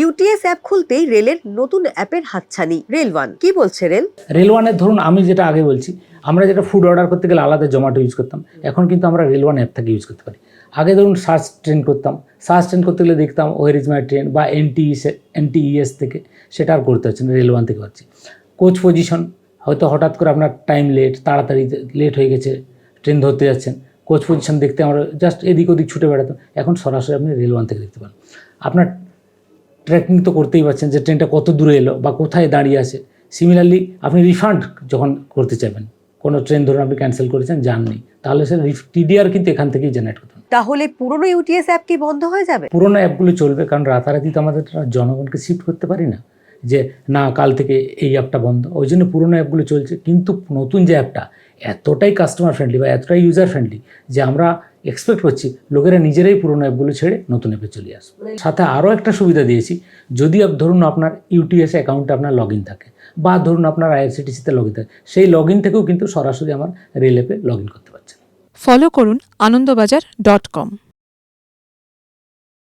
UTS app খুলতেই রেলের নতুন অ্যাপের হাতছানি রেল ওয়ান কি বলছে রেল রেল ওয়ানের ধরুন, আমি যেটা আগে বলছি, আমরা যেটা ফুড অর্ডার করতে গেলে আলাদা জোম্যাটো ইউজ করতাম। এখন কিন্তু আমরা রেল ওয়ান অ্যাপ থেকে ইউজ করতে পারি। আগে ধরুন সার্চ ট্রেন করতাম। সার্চ ট্রেন করতে গেলে দেখতাম ওয়ার ইজ মাই ট্রেন বা এনটিইস এনটিইএস থেকে সেটা আর করতে হচ্ছে না রেল ওয়ান থেকে পাচ্ছি কোচ পজিশন হয়তো হঠাৎ করে আপনার টাইম লেট তাড়াতাড়ি লেট হয়ে গেছে ট্রেন ধরতে যাচ্ছেন। কোচ পজিশন দেখতে আমরা জাস্ট এদিক ওদিক ছুটে বেড়াতাম। এখন সরাসরি আপনি রেল ওয়ান থেকে দেখতে পান আপনার ট্র্যাকিং তো করতেই পারছেন যে ট্রেনটা কত দূরে এলো বা কোথায় দাঁড়িয়ে আছে। সিমিলারলি আপনি রিফান্ড যখন করতে চাইবেন কোনো ট্রেন ধরুন আপনি ক্যান্সেল করেছেন যাননি তাহলে সে টিডিআর কিন্তু এখান থেকেই জেনারেট করতে তাহলে পুরনো ইউটিএস অ্যাপ কি বন্ধ হয়ে যাবে? পুরনো অ্যাপগুলো চলবে কারণ রাতারাতি তো আমাদের জনগণকে শিফট করতে পারি না যে না কাল থেকে এই অ্যাপটা বন্ধ ওই জন্য পুরোনো অ্যাপগুলো চলছে। কিন্তু নতুন যে অ্যাপটা এতটাই কাস্টমার ফ্রেন্ডলি বা এতটাই ইউজার ফ্রেন্ডলি যে আমরা এক্সপেক্ট করছি লোকেরা নিজেরাই পুরোনো অ্যাপগুলো ছেড়ে নতুন অ্যাপে চলে আসবে। সাথে আরও একটা সুবিধা দিয়েছি যদি আপ- ধরুন আপনার ইউটিএস অ্যাকাউন্টে আপনার লগ ইন থাকে বা ধরুন আপনার আইআরসিটিসিতে লগ ইন থাকে সেই লগ ইন থেকেও কিন্তু সরাসরি আমার রেল অ্যাপে লগ ইন করতে পারছেন। ফলো করুন আনন্দবাজার ডট কম